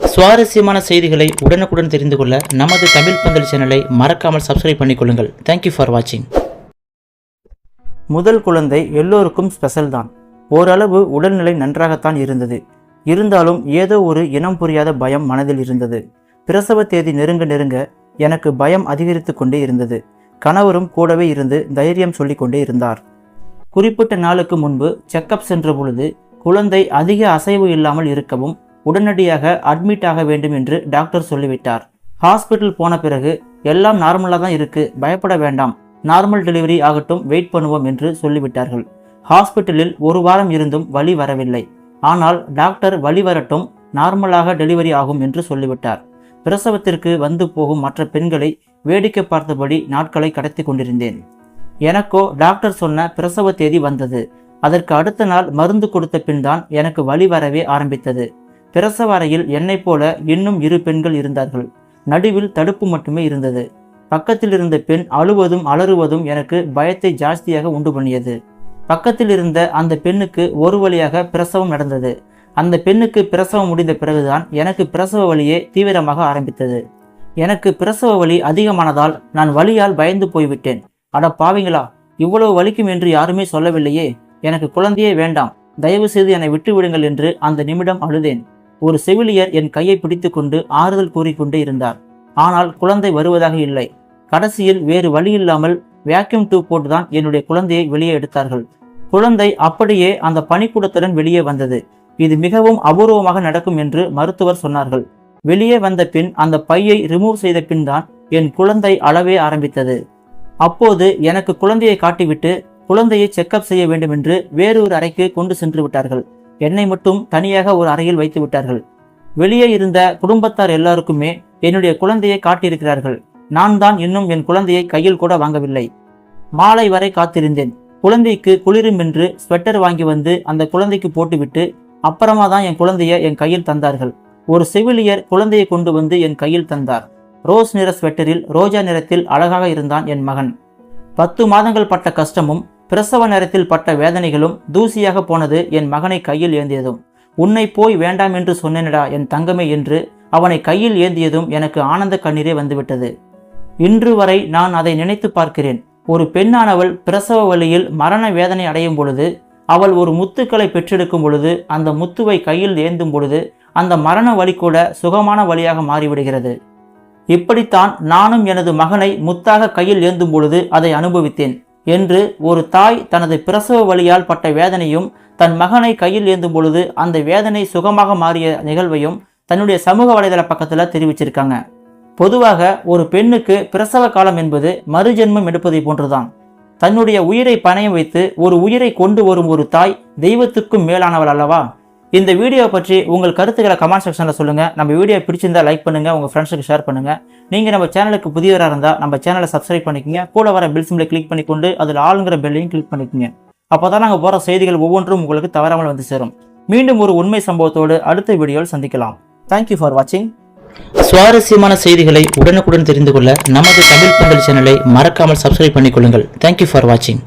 சுவாரஸ்யமான செய்திகளை உடனுக்குடன் தெரிந்து கொள்ள நமது தமிழ் பந்தல் சேனலை மறக்காமல் சப்ஸ்கிரைப் பண்ணிக்கொள்ளுங்கள். தேங்க்யூ ஃபார் வாட்சிங் முதல் குழந்தை எல்லோருக்கும் ஸ்பெஷல் தான். ஓரளவு உடல்நிலை நன்றாகத்தான் இருந்தது. இருந்தாலும் ஏதோ ஒரு இனம் புரியாத பயம் மனதில் இருந்தது. பிரசவ தேதி நெருங்க நெருங்க எனக்கு பயம் அதிகரித்து கொண்டே இருந்தது. கணவரும் கூடவே இருந்து தைரியம் சொல்லிக்கொண்டே இருந்தார். குறிப்பிட்ட நாளுக்கு முன்பு செக்கப் சென்ற பொழுது குழந்தை அதிக அசைவு இல்லாமல் இருக்கவும் உடனடியாக அட்மிட் ஆக வேண்டும் என்று டாக்டர் சொல்லிவிட்டார். ஹாஸ்பிட்டல் போன பிறகு எல்லாம் நார்மலாக தான் இருக்கு பயப்பட வேண்டாம். நார்மல் டெலிவரி ஆகட்டும் வெயிட் பண்ணுவோம் என்று சொல்லிவிட்டார்கள். ஹாஸ்பிட்டலில் ஒரு வாரம் இருந்தும் வலி வரவில்லை. ஆனால் டாக்டர் வலி வரட்டும் நார்மலாக டெலிவரி ஆகும் என்று சொல்லிவிட்டார். பிரசவத்திற்கு வந்து போகும் மற்ற பெண்களை வேடிக்கை பார்த்தபடி நாட்களை கடத்தி கொண்டிருந்தேன். எனக்கோ டாக்டர் சொன்ன பிரசவ தேதி வந்தது. அதற்கு அடுத்த நாள் மருந்து கொடுத்த பின் தான் எனக்கு வலி வரவே ஆரம்பித்தது. பிரசவ அறையில் என்னைப் போல இன்னும் இரு பெண்கள் இருந்தார்கள். நடுவில் தடுப்பு மட்டுமே இருந்தது. பக்கத்தில் இருந்த பெண் அழுவதும் அலறுவதும் எனக்கு பயத்தை ஜாஸ்தியாக உண்டு பண்ணியது. பக்கத்தில் இருந்த அந்த பெண்ணுக்கு ஒரு வழியாக பிரசவம் நடந்தது. அந்த பெண்ணுக்கு பிரசவம் முடிந்த பிறகுதான் எனக்கு பிரசவ வலியே தீவிரமாக ஆரம்பித்தது. எனக்கு பிரசவ வலி அதிகமானதால் நான் வலியால் பயந்து போய்விட்டேன். அட பாவிங்களா இவ்வளவு வலிக்கும் என்று யாருமே சொல்லவில்லையே. எனக்கு குழந்தையே வேண்டாம். தயவு செய்து என்னை விட்டு விடுங்கள் என்று அந்த நிமிடம் அழுதேன். ஒரு செவிலியர் என் கையை பிடித்துக்கொண்டு ஆறுதல் கூறிக்கொண்டே இருந்தார். ஆனால் குழந்தை வருவதாக இல்லை. கடைசியில் வேறு வழி இல்லாமல் வேக்யூம் டியூப் போட்டுதான் என்னுடைய குழந்தையை வெளியே எடுத்தார்கள். குழந்தை அப்படியே அந்த பனிக்கூடத்துடன் வெளியே வந்தது. இது மிகவும் அபூர்வமாக நடக்கும் என்று மருத்துவர் சொன்னார்கள். வெளியே வந்த பின் அந்த பையை ரிமூவ் செய்த பின் தான் என் குழந்தை அளவே ஆரம்பித்தது. அப்போது எனக்கு குழந்தையை காட்டிவிட்டு குழந்தையை செக்கப் செய்ய வேண்டும் என்று வேறொரு அறைக்கு கொண்டு சென்று விட்டார்கள். என்னை மட்டும் தனியாக ஒரு அறையில் வைத்து விட்டார்கள். வெளியே இருந்த குடும்பத்தார் எல்லாருக்குமே என்னுடைய குழந்தையை காட்டியிருக்கிறார்கள். நான் தான் இன்னும் என் குழந்தையை கையில் கூட வாங்கவில்லை. மாலை வரை காத்திருந்தேன். குழந்தைக்கு குளிரும் என்று ஸ்வெட்டர் வாங்கி வந்து அந்த குழந்தைக்கு போட்டுவிட்டு அப்புறமா தான் என் குழந்தைய என் கையில் தந்தார்கள். ஒரு செவிலியர் குழந்தையை கொண்டு வந்து என் கையில் தந்தார். ரோஸ் நிற ஸ்வெட்டரில் ரோஜா நிறத்தில் அழகாக இருந்தான் என் மகன். பத்து மாதங்கள் பட்ட கஷ்டமும் பிரசவ நேரத்தில் பட்ட வேதனைகளும் தூசியாக போனது என் மகனை கையில் ஏந்தியதும். உன்னை போய் வேண்டாம் என்று சொன்னேனடா என் தங்கமே என்று அவனை கையில் ஏந்தியதும் எனக்கு ஆனந்த கண்ணீரே வந்துவிட்டது. இன்று வரை நான் அதை நினைத்து பார்க்கிறேன். ஒரு பெண்ணானவள் பிரசவ வழியில் மரண வேதனை அடையும் பொழுது அவள் ஒரு முத்துக்களை பெற்றெடுக்கும் பொழுது அந்த முத்துவை கையில் ஏந்தும் பொழுது அந்த மரண வழி கூட சுகமான வழியாக மாறிவிடுகிறது. இப்படித்தான் நானும் எனது மகனை முத்தாக கையில் ஏந்தும் பொழுது அதை அனுபவித்தேன். என்று ஒரு தாய் தனது பிரசவ வழியால் பட்ட வேதனையும் தன் மகனை கையில் ஏந்தும் பொழுது அந்த வேதனை சுகமாக மாறிய நிகழ்வையும் தன்னுடைய சமூக வலைதள பக்கத்தில் தெரிவிச்சிருக்காங்க. பொதுவாக ஒரு பெண்ணுக்கு பிரசவ காலம் என்பது மறுஜென்மம் எடுப்பதை போன்றுதான். தன்னுடைய உயிரை பணையம் வைத்து ஒரு உயிரை கொண்டு வரும் ஒரு தாய் தெய்வத்துக்கும் மேலானவள் அல்லவா? இந்த வீடியோ பற்றி உங்கள் கருத்துக்களை கமெண்ட் செக்ஷனில் சொல்லுங்கள் நம்ம வீடியோ பிடிச்சிருந்தா லைக் பண்ணுங்கள் உங்கள் ஃப்ரெண்ட்ஸுக்கு ஷேர் பண்ணுங்கள் நீங்கள் நம்ம சேனலுக்கு புதியவராக இருந்தால் நம்ம சேனலை சப்ஸ்கிரைப் பண்ணிக்கோங்க. கூட வர பில் சிம்லை கிளிக் பண்ணிக்கொண்டு அதில் ஆளுங்கிற பெல்லையும் கிளிக் பண்ணிக்கோங்க. அப்போ தான் நாங்கள் போகிற செய்திகள் ஒவ்வொன்றும் உங்களுக்கு தவறாமல் வந்து சேரும். மீண்டும் ஒரு உண்மை சம்பவத்தோடு அடுத்த வீடியோவில் சந்திக்கலாம். தேங்க்யூ ஃபார் வாட்சிங் சுவாரஸ்யமான செய்திகளை உடனுக்குடன் தெரிந்து கொள்ள நமது தமிழ் பந்தல் சேனலை மறக்காமல் சப்ஸ்கிரைப் பண்ணிக்கொள்ளுங்கள். தேங்க்யூ ஃபார் வாட்சிங்